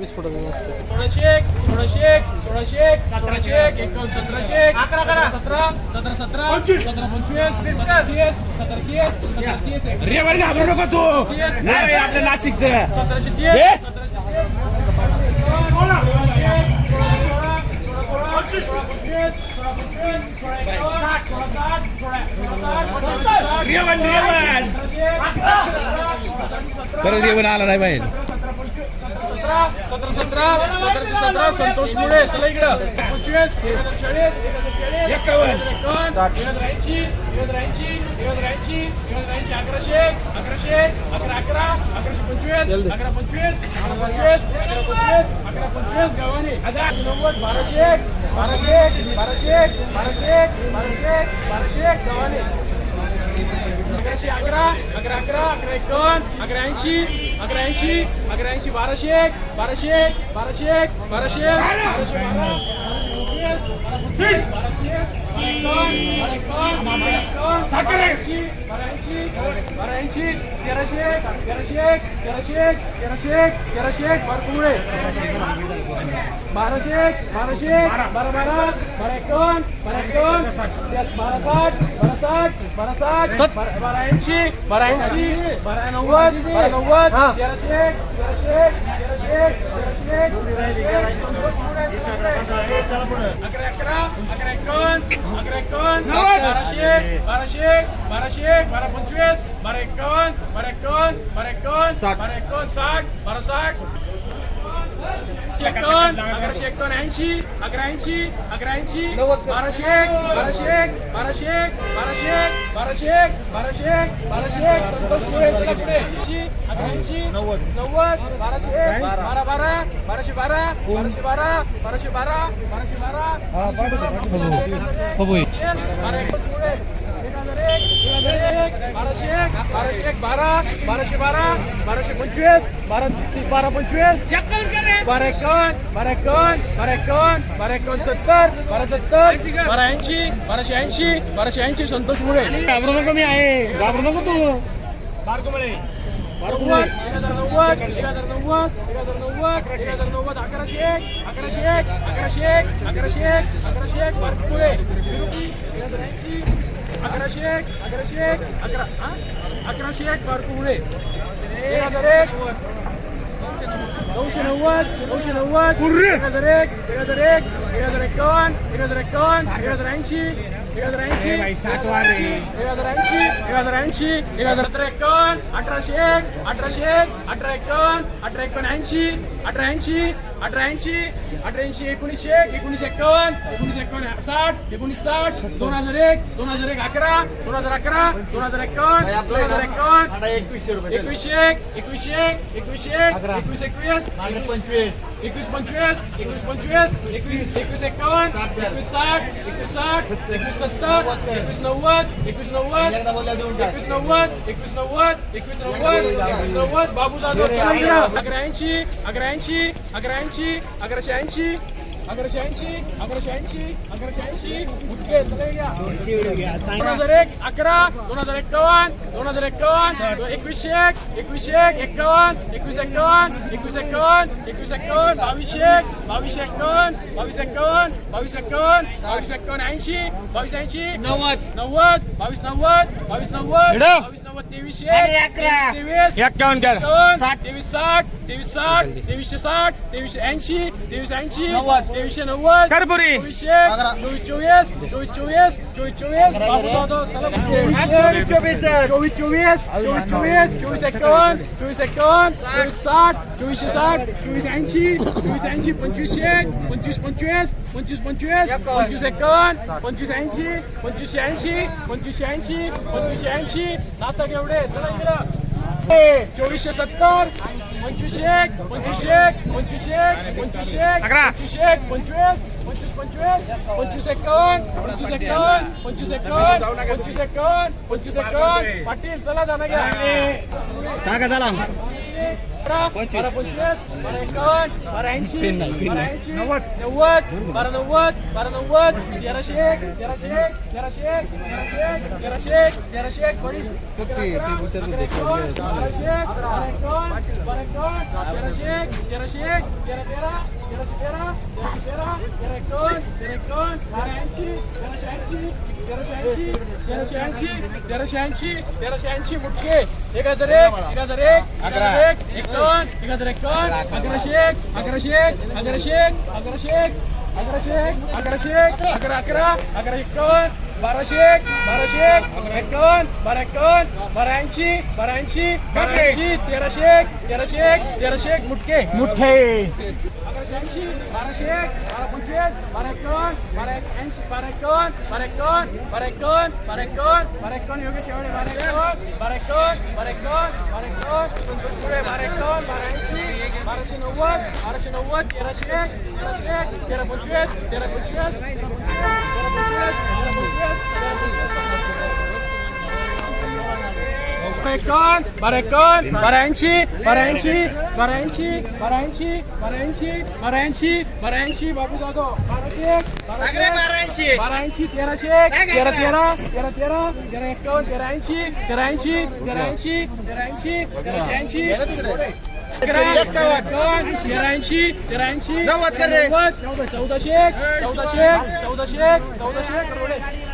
वीस फुटाचा नसतो सोळाशे एक सोळाशे एक सोळाशे एक सतराशे एक एकावन्न सतराशे एक अकरा करा सतरा सतरा सतरा सतरा पंचवीस सतरा तीस सतरा तीस सतरा तीस एक. रे बरं घाबरू नको तू. नाही रे, नाशिकचं सतराशे तीस हे? सतराशे तीस सोळाशे एक, सोळा सोळा, सोळा सोळा, सोळा पंचवीस, सोळा पंचवीस, सोळा एकावन्न, सोळा साठ, सोळा सोळा साठ, सोळा साठ, रेवन, रेवन. सतराशे, सतरा, सतरा, परत येऊन आला नाही बाहेर सतरा सतरा सतरा सतरा सतराशे सतरा संतोष मुळे चला इकडं पंचवीस एक हजार चाळीस एक हजार चाळीस एकावन्न. एकावन्न एक ऐंशी एक ऐंशी एक ऐंशी एक ऐंशी अकराशे अकराशे अकरा अकरा अकराशे पंचवीस अकरा पंचवीस अकरा पंचवीस अकरा पंचवीस अकरा पंचवीस गावाने हजार नव्वद बाराशे एक बाराशे एक बाराशे एक बाराशे एक बाराशे एक बाराशे एक गावाने अकराशे अकरा अकरा अकरा अकरा एकावन्न अकरा ऐंशी अकरा ऐंशी अकरा ऐंशी बाराशे एक बाराशे एक बाराशे एक बाराशे एक बाराशे बारा बाराशे बारा ऐंशी तेराशे एक तेराशे एक तेराशे एक तेराशे एक तेराशे एक बारकुळे बाराशे एक बाराशे एक बारा बारा बारा एकोण बारा एकोण बारा साठ बारा साठ बारा साठ बारा ऐंशी बारा ऐंशी बारा नव्वद बारा नव्वद तेराशे एक तेराशे एक तेराशे एक तेराशे एक तेराशे अकरा अकरा अकरा एकावन्न अकरा एकावन्न बाराशे बाराशे बाराशे बारा पंचवीस बारा एकावन्न बारा एकावन्न बारा एकावन्न बारा एकावन्न साठ बारा साठ एकावन्न अकराशे एकावन्न ऐंशी अकरा ऐंशी अकरा ऐंशी बाराशे एक बाराशे एक बाराशे बाराशे एक बाराशे बाराशे संतोष पुढे ऐंशी अकरा ऐंशी नव्वद नव्वद बाराशे बारा बारा बाराशे बारा बाराशे बारा बाराशे बारा बाराशे बारा. मुळे बाराशे एक बाराशे एक बारा बाराशे बारा बाराशे पंचवीस बारा बारा पंचवीस. बारा एकावन्न बारा एकावन्न बारा एकावन्न बारा एकावन्न सत्तर बारा सत्तर बारा ऐंशी बाराशे ऐंशी बाराशे ऐंशी संतोष मुळे. घाबरू नको मी आहे. घाबरू नको तू. एक हजार नव्वद एक हजार नव्वद एक हजार नव्वद एक हजार नव्वद अकराशे एक अकराशे एक अकराशे एक अकराशे एक अकराशे एक हजार ऐंशी अकराशे एक अकराशे एक अकरा हा? अकराशे एक बारकुळे एक हजार एक नऊशे नव्वद नऊशे नव्वद एक हजार एक एक हजार एक एक हजार एकावन्न एक हजार एकावन्न एक हजार ऐंशी एक हजार ऐंशी एक हजार ऐंशी एक हजार ऐंशी एक हजार अठरा एकावन्न अठराशे एक अठराशे एक अठरा एकावन्न अठरा एकावन्न ऐंशी अठरा ऐंशी अठरा ऐंशी अठरा ऐंशी एकोणीसशे एक एकोणीस एकावन्न एकोणीस एकावन्न साठ एकोणीस साठ दोन हजार एक दोन हजार एक अकरा दोन हजार अकरा दोन हजार एकावन्न दोन हजार एकावन्न एकवीसशे एक एकवीसशे एक एकवीसशे एक एकवीस एकवीस पंचवीस. एकवीस पंचवीस एकवीस पंचवीस एकवीस एकवीस एकावन्न एकवीस साठ एकवीस साठ एकवीस सत्तर एकवीस नव्वद एकवीस नव्वद एकवीस नव्वद एकवीस नव्वद एकवीस नव्वद एकवीस नव्वद. बाबू जाधव. अकरा ऐंशी अकरा ऐंशी अकरा ऐंशी अकराशे ऐंशी अकराशे ऐंशी अकराशे ऐंशी अकराशे ऐंशी. दोन हजार एक अकरा दोन हजार एकावन्न दोन हजार एकावन्न एकवीसशे एक एकवीसशे एक एकावन्न एकवीस एकावन्न एकवीस एकावन्न एकवीस एकावन्न बावीसशे एक बावीसशे एकावन्न बावीस एकावन्न बावीस एकावन्न बावीस एकावन्न ऐंशी बावीस ऐंशी नव्वद. नव्वद बावीस नव्वद बावीस नव्वद. बावीस नव्वद तेवीसशे तेवीस एक्कावन्न कर. साठ. तेवीस साठ तेवीस साठ तेवीसशे साठ तेवीसशे ऐंशी तेवीस ऐंशी तेवीसशे नव्वद करपुरी. चोवीसशे चोवीस चोवीस चोवीस चोवीस चोवीस चोवीस चोवीस चोवीस चोवीस चोवीस. चोवीस एकावन्न चोवीस. एकावन्न चोवीस साठ चोवीसशे साठ चोवीस ऐंशी चोवीस ऐंशी पंचवीसशे पंचवीस पंचवीस पंचवीस पंचवीस पंचवीस एकावन्न पंचवीस ऐंशी पंचवीसशे ऐंशी पंचवीसशे ऐंशी पंचवीसशे ऐंशी नाटक एवढे चोवीसशे सत्तर पंचवीसशे एक पंचवीसशे एक पंचवीसशे एक पंचवीसशे एक. पंचवीसशे एक पंचवीस पंचवीस पंचवीस पंचवीस एकावन्न पंचवीस एकावन्न पंचवीस एकावन्न पंचवीस एकावन्न पंचवीस एकावन्न पाटील चला जाणं घ्या. पंचवीस. बारा एकावन्न बारा ऐंशी बारा ऐंशी नव्वद. बारा नव्वद बारा नव्वद तेराशे एक तेराशे एक तेराशे एक तेराशे एक तेराशे एक तेराशे एक बारा एकावन्न बारा एकावन्न तेराशे एक तेराशे एक तेरा तेरा तेराशे तेरा तेराशे तेरा तेरा एकावन्न तेरा एकावन्न बारा ऐंशी तेराशे ऐंशी तेराशे ऐंशी तेराशे ऐंशी तेराशे ऐंशी तेराशे ऐंशी मुठे एक हजार एक एक हजार एक एक हजार एक एकावन्न एक हजार एकावन्न अकराशे एक अकराशे एक अकराशे एक अकराशे एक अकराशे एक अकराशे एक अकरा अकरा अकरा एकावन्न बाराशे एक बाराशे एक एकावन्न बारा एकावन्न बारा ऐंशी बारा ऐंशी बारा ऐंशी तेराशे एक तेराशे एक तेराशे एक मुटके. मुठे ऐंशी बाराशे एक बारा पंचवीस बारा एकावन्न बारा एक ऐंशी बारा एकावन्न बारा एकावन्न बारा एकावन्न बारा एकावन्न बारा एकावन्न योगेश एवढे बारा एकावन्न बारा एकावन्न बारा एकावन्न बारा एकावन्न संतोष पुरे बारा एकावन्न बारा ऐंशी बाराशे नव्वद बाराशे नव्वद तेराशे एक तेराशे एक तेरा पंचवीस तेरा पंचवीस तेरा पंचवीस तेरा पंचवीस एकावन्न बारा एकावन्न बारा ऐंशी बारा ऐंशी बारा ऐंशी बारा ऐंशी बारा ऐंशी बारा ऐंशी बारा ऐंशी बाबू जाधव बाराशे एक बाराशे एक, बारा ऐंशी तेराशे एक तेरा तेरा तेरा तेरा तेरा एकावन्न तेरा ऐंशी तेरा ऐंशी तेरा ऐंशी तेरा ऐंशी तेराशे ऐंशी अकरा, एकावन्न, तेरा ऐंशी तेरा ऐंशी नव्वद चौदाशे एक चौदाशे चौदाशे एक चौदाशे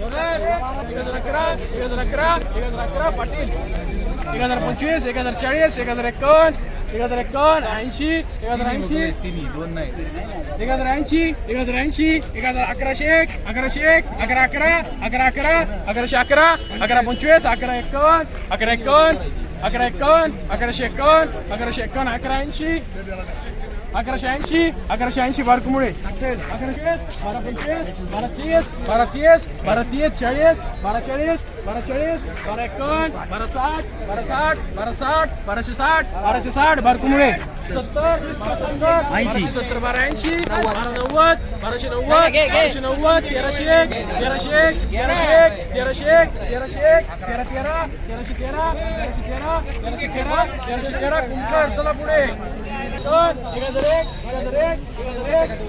अकरा एक हजार अकरा एक हजार अकरा पाटील एक हजार पंचवीस एक हजार चाळीस एक हजार एकावन्न एक हजार एकावन्न ऐंशी एक हजार ऐंशी एक हजार ऐंशी एक हजार ऐंशी एक हजार अकराशे एक अकराशे एक अकरा अकरा अकरा अकरा अकराशे अकरा अकरा पंचवीस अकरा एकावन्न अकरा एकावन्न अकरा एकावन्न अकराशे एकावन्न अकराशे एकावन्न अकरा ऐंशी अकराशे ऐंशी अकराशे ऐंशी बारकुमुळे. अकराशे बारा पंचवीस बारा तीस बारा तीस बारा तीस चाळीस बारा चाळीस बारा चाळीस बारा एकावन्न बारा साठ बारा साठ बारा साठ बाराशे साठ बाराशे साठ बारकुमुळे. सत्तर ऐंशी. सत्तर बारा ऐंशी बारा नव्वद बाराशे नव्वद बाराशे नव्वद तेराशे एक तेराशे एक तेराशे एक तेराशे एक तेराशे एक तेरा तेरा तेराशे तेरा तेराशे तेरा तेराशे तेरा तेराशे तेरा चला पुढे. अकरा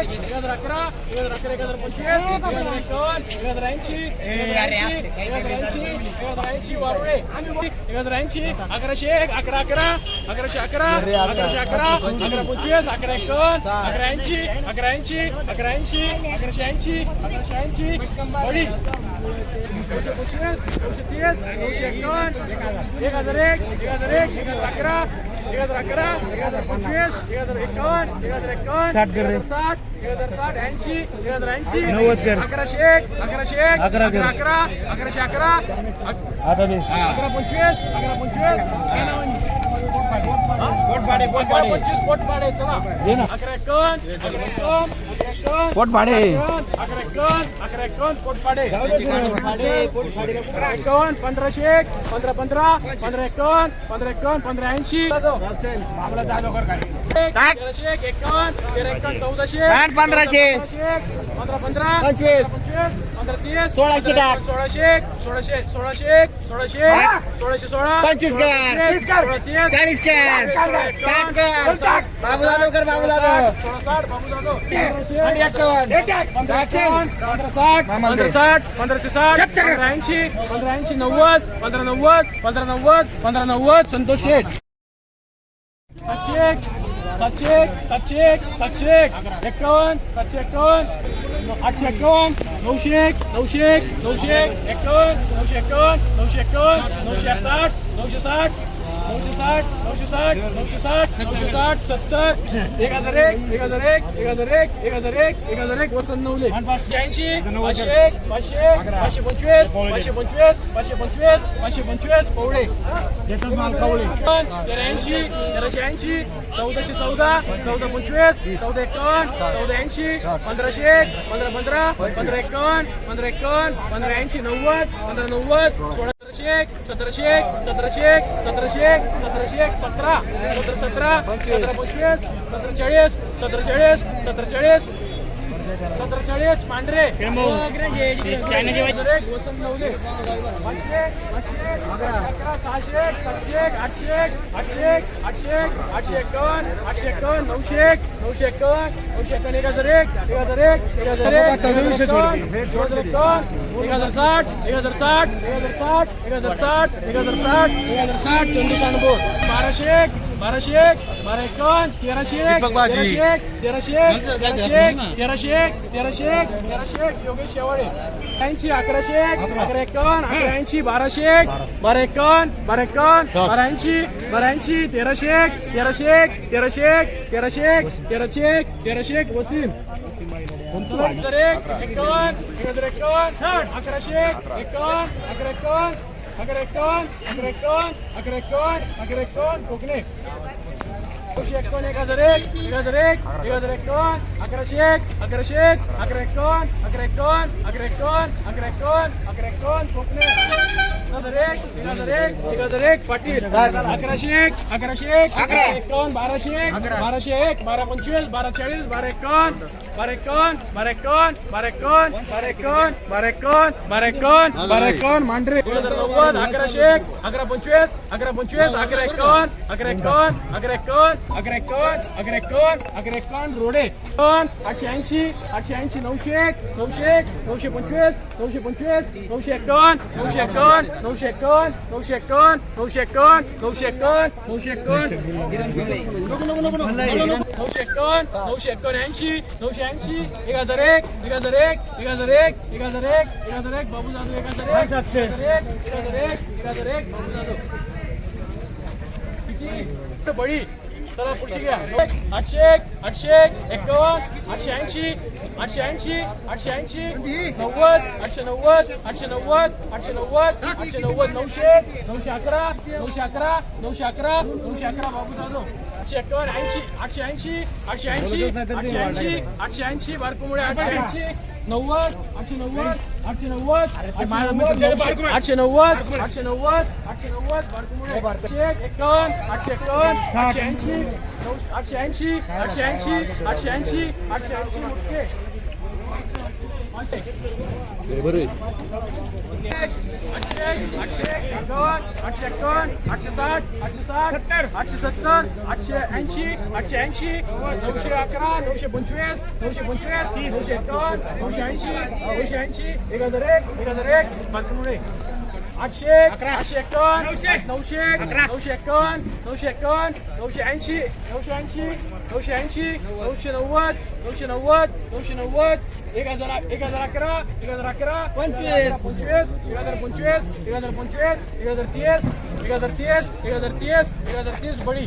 एक हजार अकरा एक हजार पंचवीस एक हजार एकावन्न ऐंशी एक हजार ऐंशी एक हजार ऐंशी एक हजार ऐंशी वारुळे एक हजार ऐंशी अकराशे एक अकरा अकरा अकराशे अकरा अकराशे अकरा अकरा पंचवीस अकरा एकावन्न अकरा ऐंशी अकरा ऐंशी अकरा ऐंशी अकराशे ऐंशी अकराशे ऐंशी बडी नऊशे पंचवीस नऊशे तीस नऊशे एकावन्न एक हजार एक एक हजार एक एक हजार अकरा एक हजार अकरा एक हजार पंचवीस एक हजार साठ कर नव्वद कर. अकराशे एक अकराशे एक अकरा कर. अकरा अकराशे अकरा आता अकरा पंचवीस अकरा पंचवीस पोट. अकरा एकावन्न पंधराशे एक पंधरा पंधरा पंधरा एकावन्न पंधरा एकावन्न पंधरा ऐंशी एक, तेराशे एक एकावन्न तेरा एकावन्न चौदाशे पंधराशे. पंधरा पंधरा पंचवीस. पंधरा तीस सोळाशे. एक, सोळाशे एक सोळाशे सोळाशे एक सोळाशे एक, सोळाशे सोळा पंचवीस कर. चाळीस कर. साठ कर. बाबू जाधव कर, बाबू जाधव. साठ, सोळा साठ, बाबू जाधव. साठ पंधरा. साठ पंधराशे साठ पंधरा ऐंशी पंधरा ऐंशी नव्वद पंधरा नव्वद पंधरा नव्वद पंधरा नव्वद संतोष शेठ सातशे एक सातशे एक सातशे एक सातशे एक एकावन्न सातशे एकावन्न आठशे एकावन्न नऊशे एक नऊशे एक नऊशे एक एकावन्न नऊशे एकावन्न नऊशे एकावन्न नऊशे साठ नऊशे साठ नऊशे साठ नऊशे साठ नऊशे साठ नऊशे साठ सत्तर एक हजार एक एक हजार एक एक हजार एक एक हजार एक एक हजार एक वसंत नवले. ऐंशी पाचशे एक पाचशे पाचशे पंचवीस पाचशे पंचवीस पाचशे पंचवीस पाचशे पंचवीस पवळे. तेरा ऐंशी तेराशे ऐंशी चौदाशे चौदा चौदा पंचवीस चौदा एकावन्न चौदा ऐंशी पंधराशे एक पंधरा पंधरा पंधरा एकावन्न पंधरा एकावन्न पंधरा ऐंशी नव्वद पंधरा नव्वद सोळा सतराशे एक सतराशे एक सतराशे एक सतराशे एक सतराशे एक सतरा सतरा सतरा सतरा पंचवीस सतरा चाळीस सतरा चाळीस सतरा चाळीस सतरा चाळीस एक वसंत नवले पाचशे अकरा सहाशे एक सातशे एक आठशे एक आठशे एक आठशे एक आठशे एकावन्न आठशे एकावन्न नऊशे एक नऊशे एकावन्न नऊशे एकावन्न एक हजार एक एक हजार एक एक हजार एक एकावन्न एक हजार साठ एक हजार साठ एक हजार साठ एक हजार साठ एक हजार साठ एक हजार साठ चोवीस अनुभव बाराशे एक बाराशे एक बारा एकावन्न तेराशे एक. तेराशे एक तेराशे एक तेराशे एक तेराशे एक तेराशे एक तेराशे एक योगेश शेवाळे ऐंशी अकराशे एक अकरा एकावन्न अकरा ऐंशी बाराशे एक बारा एकावन्न बारा एकावन्न बारा ऐंशी बारा ऐंशी तेराशे एक तेराशे एक तेराशे एक तेराशे एक तेराशे एक तेराशे एक वसीम अकराशे एक एकावन्न अकरा एकावन्न अकरा एकावन्न अकरा एकावन्न अकरा एकावन्न अकरा एकावन्न कोकणे. नऊशे एकावन्न एक हजार एक एक हजार एक एक हजार एकावन्न अकराशे एक अकराशे एक अकरा एकावन्न अकरा एकावन्न अकरा एकावन्न अकरा एकावन्न अकरा एकावन्न कोकणे. एक हजार एक एक हजार एक एक हजार एक पाटील. अकराशे एक अकराशे एक अकरा. एकावन्न बाराशे एक बाराशे एक बारा पंचवीस बारा चाळीस बारा एकावन्न बारा बारा एकावन्न बारा एकावन्न बारा एकावन्न बारा एकावन्न बारा मांढरे दोन हजार नव्वद अकराशे एक अकरा पंचवीस अकरा पंचवीस अकरा एकावन्न अकरा एकावन्न एकावन्न अकरा एकावन्न रोडे. आठशे ऐंशी आठशे ऐंशी नऊशे एक नऊशे एक नऊशे पंचवीस नऊशे पंचवीस नऊशे एकावन्न नऊशे एकावन्न नऊशे एकावन्न नऊशे एकावन्न नऊशे एकावन्न नऊशे एकावन्न नऊशे एकावन्न. नऊशे एकावन्न नऊशे एकावन्न ऐंशी नऊशे ऐंशी एक हजार एक एक हजार एक एक हजार एक एक हजार एक एक हजार एक बाबू जाधव एक हजार एक सातशे. एक एक हजार एक एक हजार एक बाबू जाधव. किती? बळी. चला पुढची घ्या. आठशे एक आठशे एक एकावन्न आठशे ऐंशी आठशे ऐंशी आठशे ऐंशी नव्वद आठशे नव्वद आठशे नव्वद आठशे नव्वद आठशे नव्वद नऊशे नऊशे अकरा नऊशे अकरा नऊशे अकरा नऊशे अकरा बाबू जाधव आठशे एकावन्न ऐंशी आठशे ऐंशी आठशे ऐंशी आठशे ऐंशी आठशे ऐंशी बारकोमुळे आठशे ऐंशी नव्वद आठशे नव्वद आठशे नव्वद आठशे नव्वद आठशे नव्वद आठशे नव्वद. एकावन्न आठशे एकावन्न आठशे ऐंशी आठशे ऐंशी आठशे ऐंशी आठशे ऐंशी आठशे ऐंशी मुठे आठशे आठशे एकावन्न आठशे एकावन्न आठशे साठ आठशे साठ सत्तर आठशे सत्तर आठशे ऐंशी आठशे ऐंशी नऊशे अकरा नऊशे पंचवीस नऊशे पंचवीस नऊशे एकावन्न नऊशे ऐंशी नऊशे ऐंशी एक हजार एक एक हजार एक बातमुळे आठशे आठशे एकावन्न नऊशे. नऊशे एकावन्न नऊशे एकावन्न नऊशे ऐंशी नऊशे ऐंशी नऊशे ऐंशी नऊशे नव्वद नऊशे नव्वद नऊशे नव्वद एक हजार एक हजार अकरा एक हजार अकरा पंचवीस. पंचवीस एक हजार पंचवीस एक हजार पंचवीस एक हजार तीस एक हजार तीस एक हजार तीस एक हजार तीस बडी